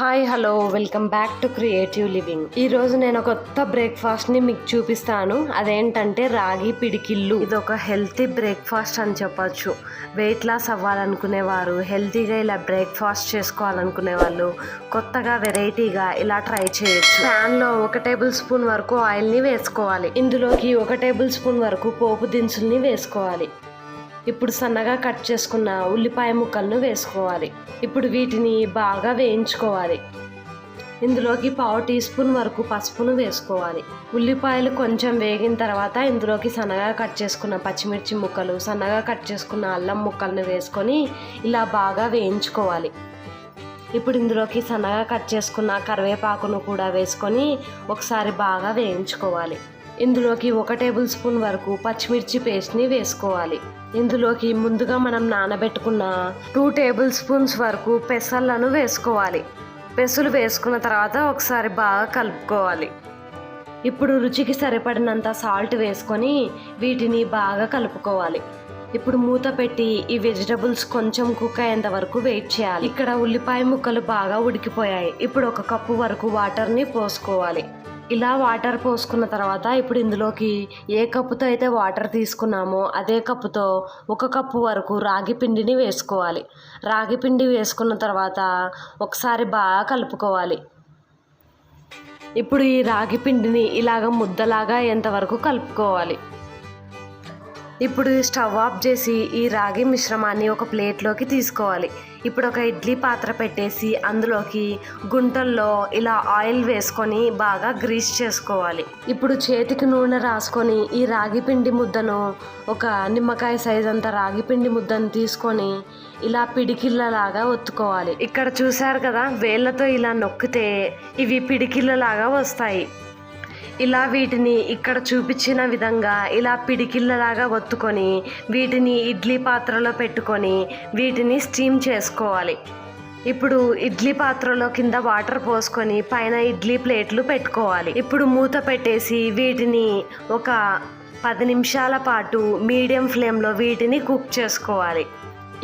Hi hello welcome back to creative living ఈ రోజు నేను కొత్త బ్రేక్ఫాస్ట్ని మీకు చూపిస్తాను. అదేంటంటే రాగి పిడికిళ్ళు. ఇది ఒక హెల్తీ బ్రేక్ఫాస్ట్ అని చెప్పొచ్చు. వెయిట్ లాస్ అవ్వాలనుకునేవారు హెల్తీగా ఇలా బ్రేక్ఫాస్ట్ చేసుకోవాలనుకునే వాళ్ళు కొత్తగా వెరైటీగా ఇలా ట్రై చేయొచ్చు. ప్యాన్లో ఒక టేబుల్ స్పూన్ వరకు ఆయిల్ని వేసుకోవాలి. ఇందులోకి ఒక టేబుల్ స్పూన్ వరకు పోపు దినుసుల్ని వేసుకోవాలి. ఇప్పుడు సన్నగా కట్ చేసుకున్న ఉల్లిపాయ ముక్కలను వేసుకోవాలి. ఇప్పుడు వీటిని బాగా వేయించుకోవాలి. ఇందులోకి పావు టీ స్పూన్ వరకు పసుపును వేసుకోవాలి. ఉల్లిపాయలు కొంచెం వేగిన తర్వాత ఇందులోకి సన్నగా కట్ చేసుకున్న పచ్చిమిర్చి ముక్కలు సన్నగా కట్ చేసుకున్న అల్లం ముక్కలను వేసుకొని ఇలా బాగా వేయించుకోవాలి. ఇప్పుడు ఇందులోకి సన్నగా కట్ చేసుకున్న కరివేపాకును కూడా వేసుకొని ఒకసారి బాగా వేయించుకోవాలి. ఇందులోకి ఒక టేబుల్ స్పూన్ వరకు పచ్చిమిర్చి పేస్ట్ని వేసుకోవాలి. ఇందులోకి ముందుగా మనం నానబెట్టుకున్న టూ టేబుల్ స్పూన్స్ వరకు పెసర్లను వేసుకోవాలి. పెసలు వేసుకున్న తర్వాత ఒకసారి బాగా కలుపుకోవాలి. ఇప్పుడు రుచికి సరిపడినంత సాల్ట్ వేసుకొని వీటిని బాగా కలుపుకోవాలి. ఇప్పుడు మూత పెట్టి ఈ వెజిటబుల్స్ కొంచెం కుక్ అయ్యేంత వరకు వెయిట్ చేయాలి. ఇక్కడ ఉల్లిపాయ ముక్కలు బాగా ఉడికిపోయాయి. ఇప్పుడు ఒక కప్పు వరకు వాటర్ని పోసుకోవాలి. ఇలా వాటర్ పోసుకున్న తర్వాత ఇప్పుడు ఇందులోకి ఏ కప్పుతో అయితే వాటర్ తీసుకున్నామో అదే కప్పుతో ఒక కప్పు వరకు రాగి పిండిని వేసుకోవాలి. రాగి పిండి వేసుకున్న తర్వాత ఒకసారి బాగా కలుపుకోవాలి. ఇప్పుడు ఈ రాగి పిండిని ఇలాగ ముద్దలాగా ఎంతవరకు కలుపుకోవాలి? ఇప్పుడు స్టవ్ ఆఫ్ చేసి ఈ రాగి మిశ్రమాన్ని ఒక ప్లేట్లోకి తీసుకోవాలి. ఇప్పుడు ఒక ఇడ్లీ పాత్ర పెట్టేసి అందులోకి గుంటల్లో ఇలా ఆయిల్ వేసుకొని బాగా గ్రీస్ చేసుకోవాలి. ఇప్పుడు చేతికి నూనె రాసుకొని ఈ రాగి పిండి ముద్దను ఒక నిమ్మకాయ సైజ్ అంత రాగి పిండి ముద్దను తీసుకొని ఇలా పిడికిళ్ళలాగా ఒత్తుకోవాలి. ఇక్కడ చూసారు కదా వేళ్ళతో ఇలా నొక్కితే ఇవి పిడికిళ్ళలాగా వస్తాయి. ఇలా వీటిని ఇక్కడ చూపించిన విధంగా ఇలా పిడికిళ్ళలాగా ఒత్తుకొని వీటిని ఇడ్లీ పాత్రలో పెట్టుకొని వీటిని స్టీమ్ చేసుకోవాలి. ఇప్పుడు ఇడ్లీ పాత్రలో కింద వాటర్ పోసుకొని పైన ఇడ్లీ ప్లేట్లు పెట్టుకోవాలి. ఇప్పుడు మూత పెట్టేసి వీటిని ఒక పది నిమిషాల పాటు మీడియం ఫ్లేమ్లో వీటిని కుక్ చేసుకోవాలి.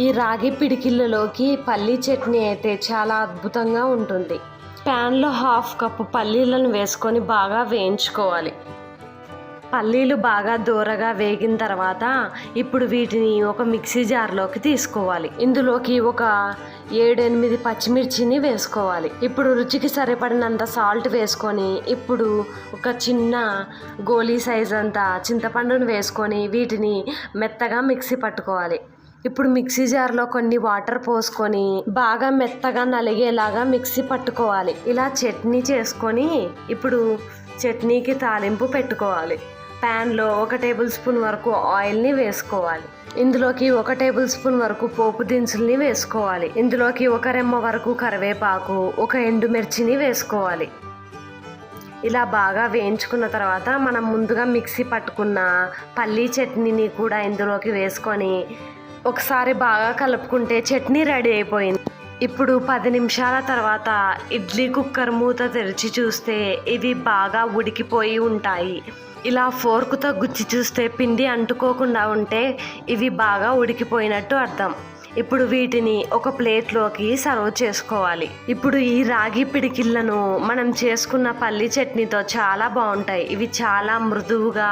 ఈ రాగి పిడికిళ్ళలోకి పల్లీ చట్నీ అయితే చాలా అద్భుతంగా ఉంటుంది. ప్యాన్లో హాఫ్ కప్పు పల్లీలను వేసుకొని బాగా వేయించుకోవాలి. పల్లీలు బాగా దూరగా వేగిన తర్వాత ఇప్పుడు వీటిని ఒక మిక్సీ జార్లోకి తీసుకోవాలి. ఇందులోకి ఒక ఏడెనిమిది పచ్చిమిర్చిని వేసుకోవాలి. ఇప్పుడు రుచికి సరిపడినంత సాల్ట్ వేసుకొని ఇప్పుడు ఒక చిన్న గోళీ సైజ్ అంత చింతపండును వేసుకొని వీటిని మెత్తగా మిక్సీ పట్టుకోవాలి. ఇప్పుడు మిక్సీ జార్లో కొన్ని వాటర్ పోసుకొని బాగా మెత్తగా నలిగేలాగా మిక్సీ పట్టుకోవాలి. ఇలా చట్నీ చేసుకొని ఇప్పుడు చట్నీకి తాలింపు పెట్టుకోవాలి. ప్యాన్లో ఒక టేబుల్ స్పూన్ వరకు ఆయిల్ని వేసుకోవాలి. ఇందులోకి ఒక టేబుల్ స్పూన్ వరకు పోపు దినుసుల్ని వేసుకోవాలి. ఇందులోకి ఒక రెమ్మ వరకు కరివేపాకు ఒక ఎండుమిర్చిని వేసుకోవాలి. ఇలా బాగా వేయించుకున్న తర్వాత మనం ముందుగా మిక్సీ పట్టుకున్న పల్లీ చట్నీని కూడా ఇందులోకి వేసుకొని ఒకసారి బాగా కలుపుకుంటే చట్నీ రెడీ అయిపోయింది. ఇప్పుడు పది నిమిషాల తర్వాత ఇడ్లీ కుక్కర్ మూత తెరిచి చూస్తే ఇవి బాగా ఉడికిపోయి ఉంటాయి. ఇలా ఫోర్కుతో గుచ్చి చూస్తే పిండి అంటుకోకుండా ఉంటే ఇవి బాగా ఉడికిపోయినట్టు అర్థం. ఇప్పుడు వీటిని ఒక ప్లేట్లోకి సర్వ్ చేసుకోవాలి. ఇప్పుడు ఈ రాగి పిడికిళ్ళను మనం చేసుకున్న పల్లి చట్నీతో చాలా బాగుంటాయి. ఇవి చాలా మృదువుగా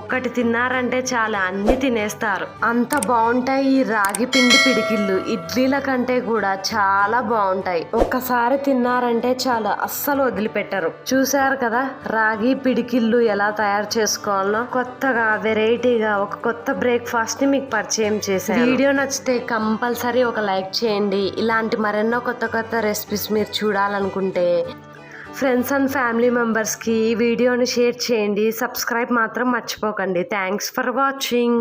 ఒక్కటి తిన్నారంటే చాలా అన్ని తినేస్తారు. అంత బాగుంటాయి ఈ రాగి పిండి పిడికిళ్ళు. ఇడ్లీల కంటే కూడా చాలా బాగుంటాయి. ఒక్కసారి తిన్నారంటే చాలా అస్సలు వదిలిపెట్టరు. చూసారు కదా రాగి పిడికిళ్ళు ఎలా తయారు చేసుకోవాలో? కొత్తగా వెరైటీగా ఒక కొత్త బ్రేక్ఫాస్ట్ని మీకు పరిచయం చేశాను. వీడియో నచ్చితే కంపల్సరీ ఒక లైక్ చేయండి. ఇలాంటి మరెన్నో కొత్త కొత్త రెసిపీస్ మీరు చూడాలనుకుంటే ఫ్రెండ్స్ అండ్ ఫ్యామిలీ మెంబర్స్కి ఈ వీడియోని షేర్ చేయండి. సబ్స్క్రైబ్ మాత్రం మర్చిపోకండి. Thanks for watching